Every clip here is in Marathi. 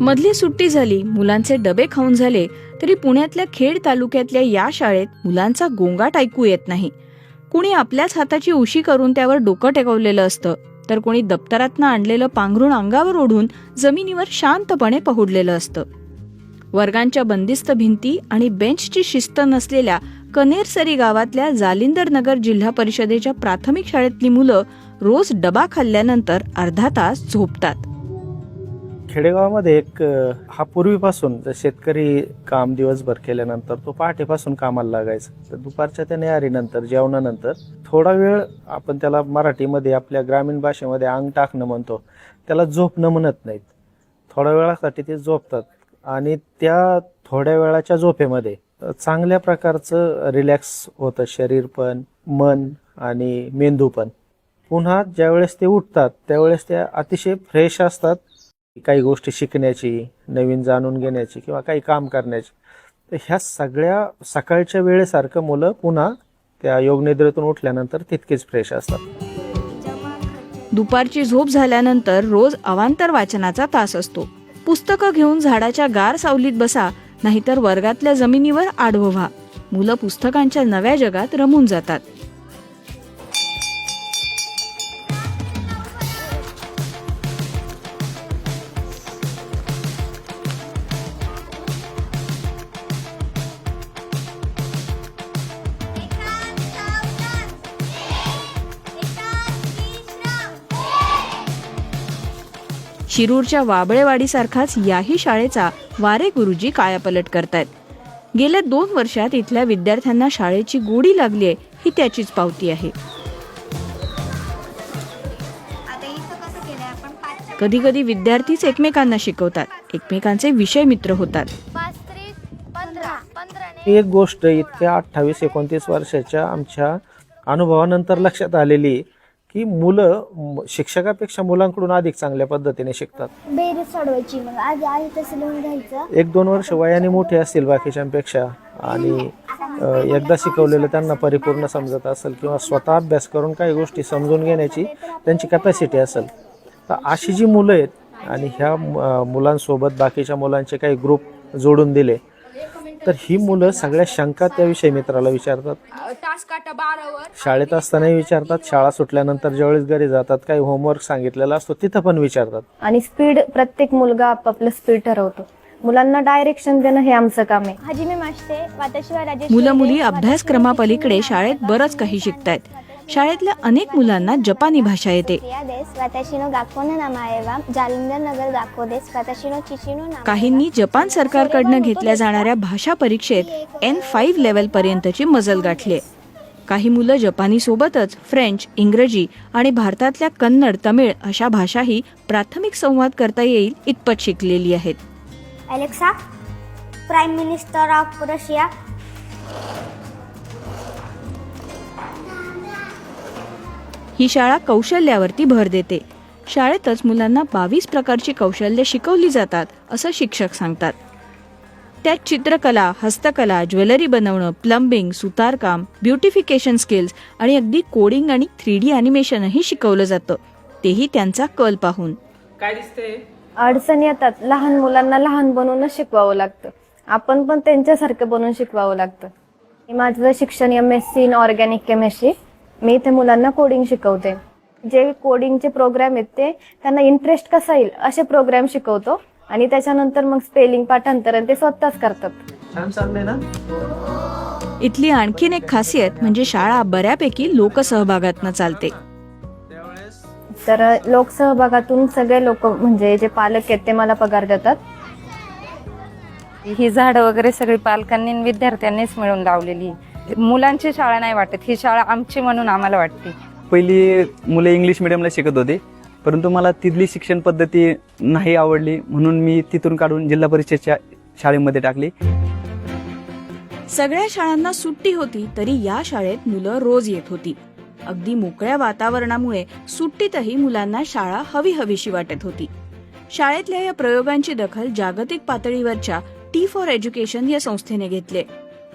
मधली सुट्टी झाली मुलांचे डबे खाऊन झाले तरी पुण्यातल्या खेड तालुक्यातल्या या शाळेत मुलांचा गोंगाट ऐकू येत नाही. कुणी आपल्याच हाताची उशी करून त्यावर डोकं टेकवलेलं असतं तर कोणी दप्तरातनं आणलेलं पांघरुण अंगावर ओढून जमिनीवर शांतपणे पहुडलेलं असतं. वर्गांच्या बंदिस्त भिंती आणि बेंचची शिस्त नसलेल्या कनेरसरी गावातल्या जालिंदर नगर जिल्हा परिषदेच्या प्राथमिक शाळेतली मुलं रोज डबा खाल्ल्यानंतर अर्धा तास झोपतात. खेडेगावामध्ये एक हा पूर्वीपासून जर शेतकरी काम दिवसभर केल्यानंतर तो पहाटेपासून कामाला लागायचा. तर दुपारच्या त्या न्याहारीनंतर जेवणानंतर थोडा वेळ आपण त्याला मराठीमध्ये आपल्या ग्रामीण भाषेमध्ये अंग टाकणं म्हणतो त्याला झोपणं म्हणत नाहीत. थोड्या वेळासाठी ते झोपतात आणि त्या थोड्या वेळाच्या झोपेमध्ये चांगल्या प्रकारचं रिलॅक्स होतं शरीर पण मन आणि मेंदू पण. पुन्हा ज्यावेळेस ते उठतात त्यावेळेस ते अतिशय फ्रेश असतात. काही गोष्टी शिकण्याची नवीन जाणून घेण्याची किंवा काही काम करण्याची. तर ह्या सगळ्या सकाळच्या वेळेसारखं मुलं पुन्हा त्या योगनिद्रेतून उठल्यानंतर तितकेच फ्रेश असतात. दुपारची झोप झाल्यानंतर रोज अवांतर वाचनाचा तास असतो. पुस्तकं घेऊन झाडाच्या गार सावलीत बसा नाहीतर वर्गातल्या जमिनीवर आडवं व्हा. मुलं पुस्तकांच्या नव्या जगात रमून जातात. शिरूरच्या वाबळेवाडीसारखाच याही शाळेचा वारे गुरुजी कायापलट करतायत. गेल्या दोन वर्षात इथल्या विद्यार्थ्यांना शाळेची गोडी लागलीय ही त्याचीच पावती आहे. आता इथं कसं केलंय आपण? पाच कधी कधी विद्यार्थीच एकमेकांना शिकवतात. एकमेकांचे विषय मित्र होतात. एक गोष्ट इतक्या अठ्ठावीस एकोणतीस वर्षाच्या आमच्या अनुभवानंतर लक्षात आलेली की मुलं शिक्षकापेक्षा मुलांकडून अधिक चांगल्या पद्धतीने शिकतात. बेरीज सोडवायची मग. आधी आधी तसं लिहून घ्यायचं. एक दोन वर्ष वयाने मोठे असतील बाकीच्यांपेक्षा आणि अ, एकदा शिकवलेलं त्यांना परिपूर्ण समजत असेल किंवा स्वतः अभ्यास करून काही गोष्टी समजून घेण्याची त्यांची कॅपॅसिटी असेल. तर अशी जी मुलं आहेत आणि ह्या अ, मुलांसोबत बाकीच्या मुलांचे काही ग्रुप जोडून दिले तर ही मुलं सगळ्या शंका त्याविषयी मित्राला विचारतात. शाळेत असतानाही विचारतात शाळा सुटल्यानंतर ज्यावेळेस घरी जातात काही होमवर्क सांगितलेला असतो तिथं पण विचारतात. आणि स्पीड प्रत्येक मुलगा आपापलं स्पीड ठरवतो. मुलांना डायरेक्शन देणं हे आमचं काम आहे. मुलं मुली अभ्यासक्रमापलीकडे शाळेत बरंच काही शिकतायत. शाळेतल्या अनेक मुलांना जपानी भाषा येते. काहींनी जपान सरकारकडनं घेतल्या जाणाऱ्या भाषा परीक्षेत एन फाईव्ह लेवल पर्यंतची मजल गाठली काही मुलं जपानी सोबतच फ्रेंच इंग्रजी आणि भारतातल्या कन्नड तमिळ अशा भाषाही प्राथमिक संवाद करता येईल इतपत शिकलेली आहेत. Alexa prime minister of Russia ही शाळा कौशल्यावरती भर देते. शाळेतच मुलांना बावीस प्रकारची कौशल्य शिकवली जातात असं शिक्षक सांगतात. त्यात चित्रकला हस्तकला ज्वेलरी बनवणं प्लंबिंग सुतारकाम ब्युटिफिकेशन स्किल्स आणि अगदी कोडिंग आणि थ्री डी अॅनिमेशनही शिकवलं जातं. तेही त्यांचा कल पाहून. अडचणी येतात. लहान मुलांना लहान बनवूनच शिकवावं लागतं. आपण पण त्यांच्यासारखं बनवून शिकवावं लागतं. माझं शिक्षण M S C in organic chemistry मी इथे मुलांना कोडिंग शिकवते. जे कोडिंगचे प्रोग्राम आहेत ते त्यांना इंटरेस्ट कसा येईल असे प्रोग्राम शिकवतो. आणि त्याच्यानंतर मग स्पेलिंग पाठांतरण ते स्वतःच करतात. छान चाललंय ना? इथली आणखीन एक खासियत म्हणजे शाळा बऱ्यापैकी लोकसहभागातनं चालते. तर लोकसहभागातून सगळे लोक म्हणजे जे पालक आहेत ते मला पगार देतात. ही झाडं वगैरे सगळी पालकांनी आणि विद्यार्थ्यांनीच मिळून लावलेली. आहे. मुलांची शाळा नाही वाटत. ही शाळा आमची म्हणून आम्हाला वाटते. पहिली मुले इंग्लिश मिडियमला शिकत होते. परंतु मला तिथली शिक्षण पद्धती नाही आवडली. म्हणून मी तिथून काढून जिल्हा परिषदच्या शाळेमध्ये टाकली. सगळ्या शाळांना सुट्टी होती तरी या शाळेत मुलं रोज येत होती. अगदी मोकळ्या वातावरणामुळे सुट्टीतही मुलांना शाळा हवी हवीशी वाटत होती. शाळेतल्या या प्रयोगांची दखल जागतिक पातळीवरच्या टी फॉर एज्युकेशन या संस्थेने घेतले.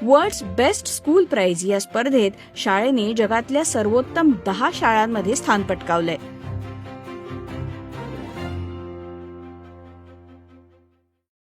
वर्ल्ड्स बेस्ट स्कूल प्राइज या स्पर्धेत शाळेने जगातल्या सर्वोत्तम दहा शाळांमध्ये स्थान पटकावलंय.